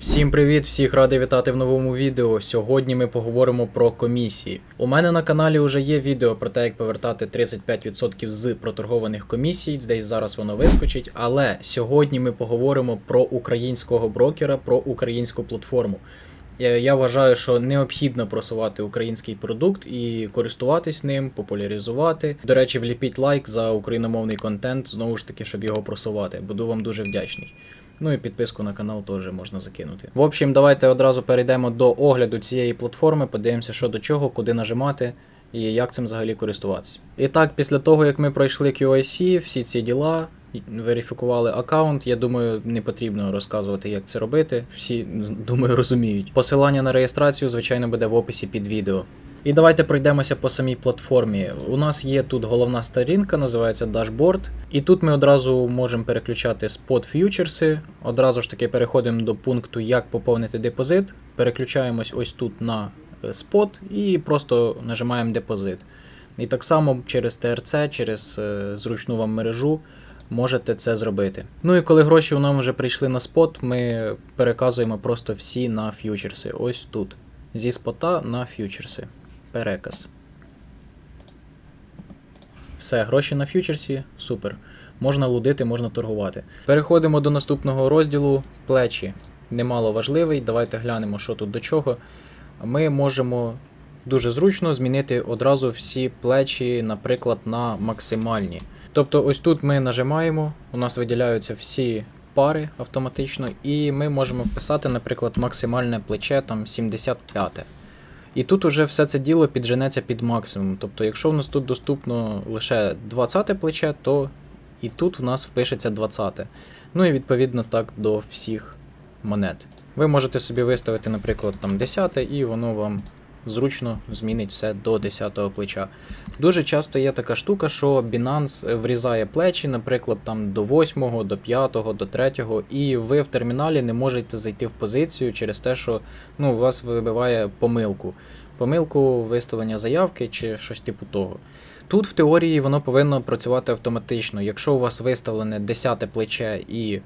Всім привіт, всіх радий вітати в новому відео. Сьогодні ми поговоримо про комісії. У мене на каналі вже є відео про те, як повертати 35% з проторгованих комісій. Десь зараз воно вискочить. Але сьогодні ми поговоримо про українського брокера, про українську платформу. Я- вважаю, що необхідно просувати український продукт і користуватись ним, популяризувати. До речі, вліпіть лайк за україномовний контент, знову ж таки, щоб його просувати. Буду вам дуже вдячний. Ну і підписку на канал теж можна закинути. В общем, давайте одразу перейдемо до огляду цієї платформи, подивимося, що до чого, куди нажимати і як цим взагалі користуватися. І так, після того, як ми пройшли QIC, всі ці діла, верифікували аккаунт, я думаю, не потрібно розказувати, як це робити. Всі, думаю, розуміють. Посилання на реєстрацію, звичайно, буде в описі під відео. І давайте пройдемося по самій платформі. У нас є тут головна сторінка, називається Dashboard. І тут ми одразу можемо переключати спот ф'ючерси. Одразу ж таки переходимо до пункту Як поповнити депозит. Переключаємось ось тут на е, спот і просто нажимаємо депозит. І так само через ТРЦ, через е, зручну вам мережу можете це зробити. Ну і коли гроші у нам вже прийшли на спот, ми переказуємо просто всі на ф'ючерси. Ось тут. Зі спота на ф'ючерси. Переказ. Все, гроші на ф'ючерсі, супер. Можна лудити, можна торгувати. Переходимо до наступного розділу плечі. Немало важливий. Давайте глянемо, що тут до чого. Ми можемо дуже зручно змінити одразу всі плечі, наприклад, на максимальні. Тобто, ось тут ми нажимаємо, у нас виділяються всі пари автоматично, і ми можемо вписати, наприклад, максимальне плече там 75. І тут уже все це діло підженеться під максимум. Тобто, якщо в нас тут доступно лише 20 плече, то і тут в нас впишеться 20. Ну і відповідно так до всіх монет. Ви можете собі виставити, наприклад, там 10, і воно вам зручно змінить все до 10-го плеча. Дуже часто є така штука, що Binance врізає плечі, наприклад, там до 8-го, до 5-го, до 3-го, і ви в терміналі не можете зайти в позицію через те, що ну, у вас вибиває помилку. Помилку виставлення заявки чи щось типу того. Тут в теорії воно повинно працювати автоматично. Якщо у вас виставлене 10 плече і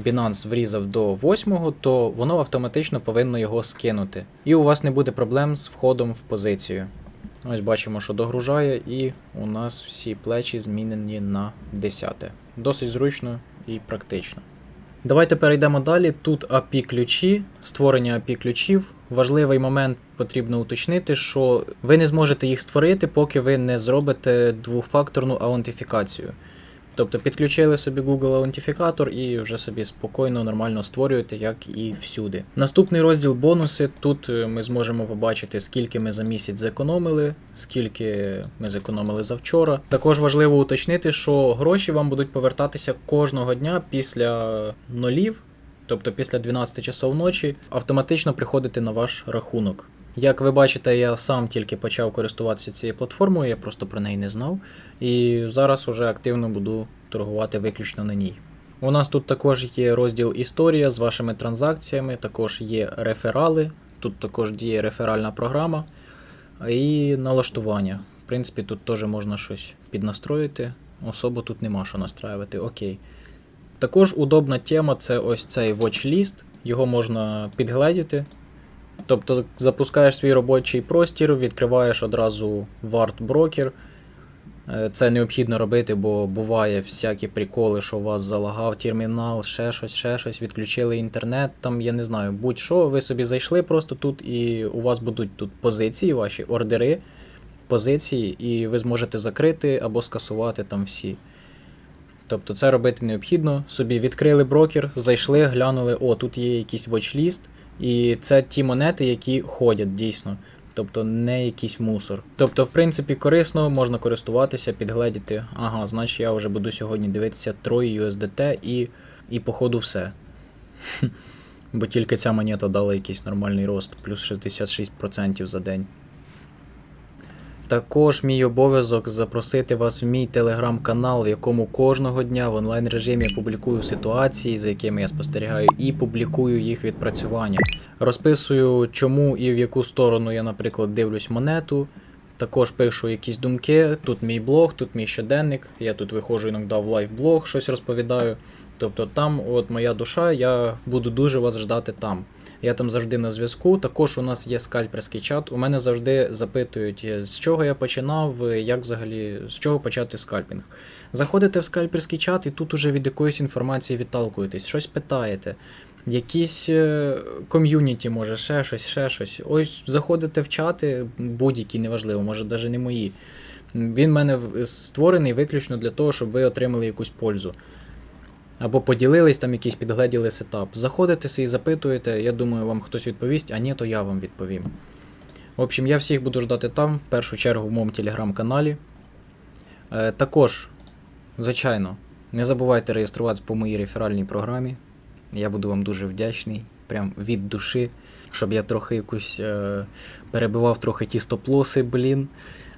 Binance врізав до 8, то воно автоматично повинно його скинути. І у вас не буде проблем з входом в позицію. Ось бачимо, що догружає, і у нас всі плечі змінені на 10. Досить зручно і практично. Давайте перейдемо далі. Тут API ключі, створення API ключів. Важливий момент потрібно уточнити, що ви не зможете їх створити, поки ви не зробите двохфакторну аутентифікацію. Тобто підключили собі Google аутентифікатор і вже собі спокійно, нормально створюєте, як і всюди. Наступний розділ бонуси. Тут е, ми зможемо побачити, скільки ми за місяць зекономили, скільки ми зекономили за вчора. Також важливо уточнити, що гроші вам будуть повертатися кожного дня після нулів, тобто після 12 часов ночі, автоматично приходити на ваш рахунок. Як ви бачите, я сам тільки почав користуватися цією платформою, я просто про неї не знав. І зараз уже активно буду торгувати виключно на ній. У нас тут також є розділ Історія з вашими транзакціями, також є реферали, тут також діє реферальна програма і налаштування. В принципі, тут теж можна щось піднастроїти. Особо тут нема що настраювати. Окей. Також удобна тема це ось цей watchlist, його можна підгледіти. Тобто запускаєш свій робочий простір, відкриваєш одразу варт брокер. Е, Це необхідно робити, бо буває всякі приколи, що у вас залагав термінал, ще щось, ще щось, відключили інтернет, там, я не знаю, будь-що, ви собі зайшли просто тут, і у вас будуть тут позиції, ваші ордери, позиції, і ви зможете закрити або скасувати там всі. Тобто це робити необхідно. Собі відкрили брокер, зайшли, глянули, о, тут є якийсь watchlist, і це ті монети, які ходять дійсно. Тобто не якийсь мусор. Тобто, в принципі, корисно, можна користуватися, підгледіти. Ага, значить я вже буду сьогодні дивитися троє USDT і, і походу все. Бо тільки ця монета дала якийсь нормальний рост, плюс 66% за день. Також мій обов'язок запросити вас в мій телеграм-канал, в якому кожного дня в онлайн режимі публікую ситуації, за якими я спостерігаю, і публікую їх відпрацювання. Розписую, чому і в яку сторону я, наприклад, дивлюсь монету. Також пишу якісь думки. Тут мій блог, тут мій щоденник. Я тут виходжу іноді в лайв-блог, щось розповідаю. Тобто там, от моя душа, я буду дуже вас ждати там. Я там завжди на зв'язку. Також у нас є скальперський чат. У мене завжди запитують, е, з чого я починав, е, як взагалі, з чого почати скальпінг. Заходите в скальперський чат і тут уже від якоїсь інформації відталкуєтесь, щось питаєте. Якісь е, ком'юніті, може, ще щось, ще щось. Ось заходите в чати, будь-які, неважливо, може навіть не мої. Він в мене створений виключно для того, щоб ви отримали якусь пользу. Або поділились там якийсь підгледіли сетап. Заходите і запитуєте, я думаю, вам хтось відповість, а ні, то я вам відповім. В общем, я всіх буду ждати там, в першу чергу в моєму телеграм-каналі. Е, також, звичайно, не забувайте реєструватися по моїй реферальній програмі. Я буду вам дуже вдячний, прям від душі, щоб я трохи якусь е, перебивав трохи ті стоп-лоси, блін.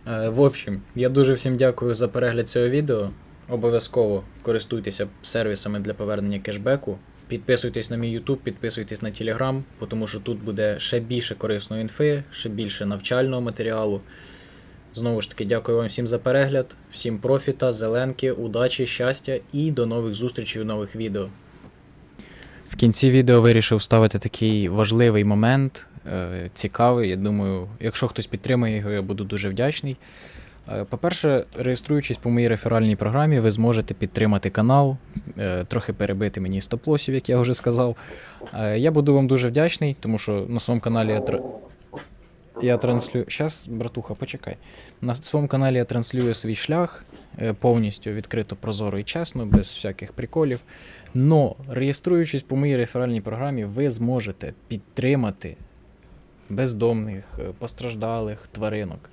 Е, в общем, я дуже всім дякую за перегляд цього відео. Обов'язково користуйтеся сервісами для повернення кешбеку. Підписуйтесь на мій YouTube, підписуйтесь на Telegram, тому що тут буде ще більше корисної інфи, ще більше навчального матеріалу. Знову ж таки, дякую вам всім за перегляд, всім профіта, зеленки, удачі, щастя і до нових зустрічей у нових відео. В кінці відео вирішив вставити такий важливий момент, е, цікавий. Я думаю, якщо хтось підтримає його, я буду дуже вдячний. Е, По-перше, реєструючись по моїй реферальній програмі, ви зможете підтримати канал, е, трохи перебити мені стоп-лосів, як я вже сказав. Е, Я буду вам дуже вдячний, тому що на своєму каналі я, тр... я транслюю. Щас, братуха, почекай. На своєму каналі я транслюю свій шлях повністю відкрито, прозоро і чесно, без всяких приколів. Но реєструючись по моїй реферальній програмі, ви зможете підтримати бездомних, постраждалих тваринок.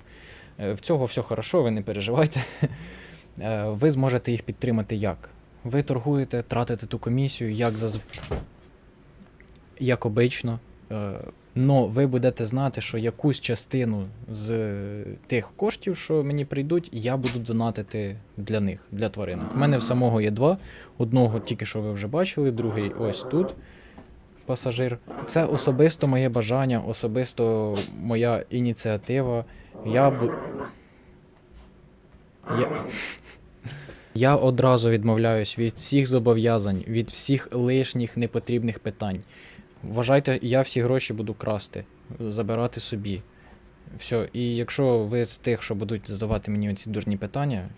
Е, В цього все хорошо, ви не переживайте. Е, Ви зможете їх підтримати як? Ви торгуєте, тратите ту комісію, як зазв... як обично. Е, Но ви будете знати, що якусь частину з тих коштів, що мені прийдуть, я буду донатити для них, для тваринок. У мене в самого є два. Одного тільки що ви вже бачили, другий ось тут. Пасажир. Це особисто моє бажання, особисто моя ініціатива. Я бу... Я... Я одразу відмовляюсь від всіх зобов'язань, від всіх лишніх непотрібних питань. Вважайте, я всі гроші буду красти, забирати собі. Все. І якщо ви з тих, що будуть задавати мені оці дурні питання,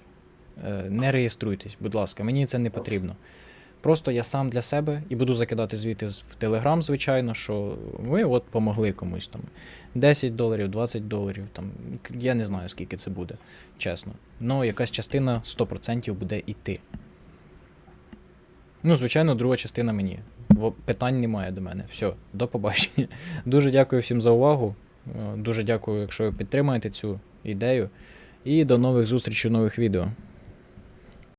е, не реєструйтесь, будь ласка, мені це не потрібно. Просто я сам для себе і буду закидати звіти в Телеграм, звичайно, що ви от помогли комусь там. 10 доларів, 20 доларів, там, я не знаю, скільки це буде, чесно. Ну, якась частина 100% буде йти. Ну, звичайно, друга частина мені. Питань немає до мене. Все, до побачення. Дуже дякую всім за увагу. Е, Дуже дякую, якщо ви підтримаєте цю ідею. І до нових зустрічей нових відео.